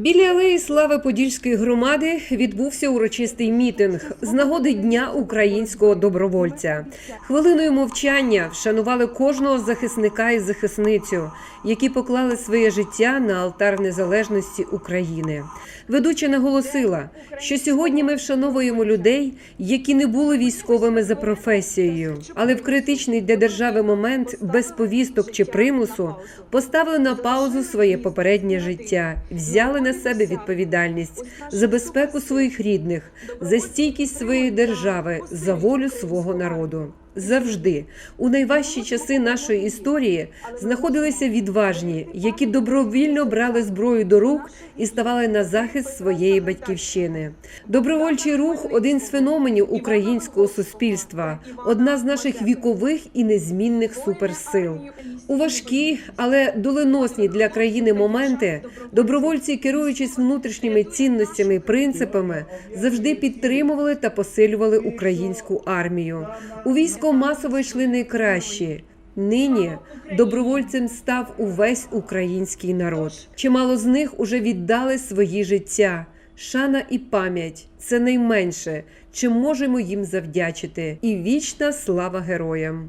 Біля алеї слави Подільської громади відбувся урочистий мітинг з нагоди Дня українського добровольця. Хвилиною мовчання вшанували кожного захисника і захисницю, які поклали своє життя на алтар незалежності України. Ведуча наголосила, що сьогодні ми вшановуємо людей, які не були військовими за професією, але в критичний для держави момент без повісток чи примусу поставили на паузу своє попереднє життя, взяли на себе відповідальність за безпеку своїх рідних, за стійкість своєї держави, за волю свого народу. Завжди у найважчі часи нашої історії знаходилися відважні, які добровільно брали зброю до рук і ставали на захист своєї батьківщини. Добровольчий рух один з феноменів українського суспільства, одна з наших вікових і незмінних суперсил. У важкі, але доленосні для країни моменти добровольці, керуючись внутрішніми цінностями і принципами, завжди підтримували та посилювали українську армію. У військо масово йшли найкращі. Нині добровольцем став увесь український народ. Чимало з них уже віддали свої життя. Шана і пам'ять це найменше, чим можемо їм завдячити, і вічна слава героям.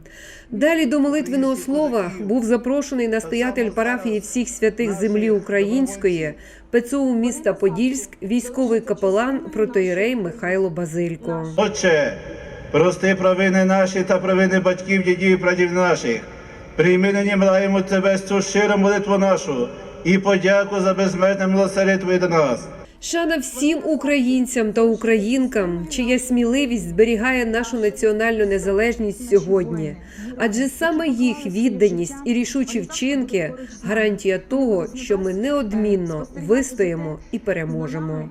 Далі до молитвеного слова був запрошений настоятель парафії всіх святих землі української, ПЦУ міста Подільськ, військовий капелан протоїрей Михайло Базилько. Отче, прости провини наші та провини батьків, дідів і прадів наших. Прийми нині млаємо тебе цю щиру молитву нашу і подяку за безмежне милосердя Твоє до нас. Шана всім українцям та українкам, чия сміливість зберігає нашу національну незалежність сьогодні. Адже саме їх відданість і рішучі вчинки гарантія того, що ми неодмінно вистоїмо і переможемо.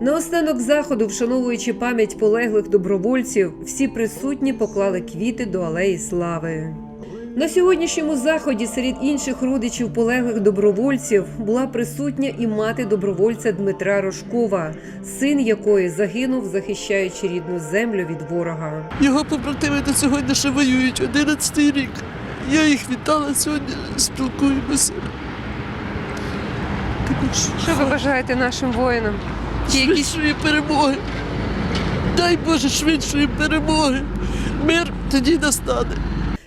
Наостанок заходу, вшановуючи пам'ять полеглих добровольців, всі присутні поклали квіти до алеї слави. На сьогоднішньому заході серед інших родичів полеглих добровольців була присутня і мати добровольця Дмитра Рожкова, син якої загинув, захищаючи рідну землю від ворога. Його побратими на сьогодні ще воюють 11 рік. Я їх вітала сьогодні, спілкуємося. Що ви бажаєте нашим воїнам? Швидшої перемоги. Дай Боже швидшої перемоги. Мир тоді настане.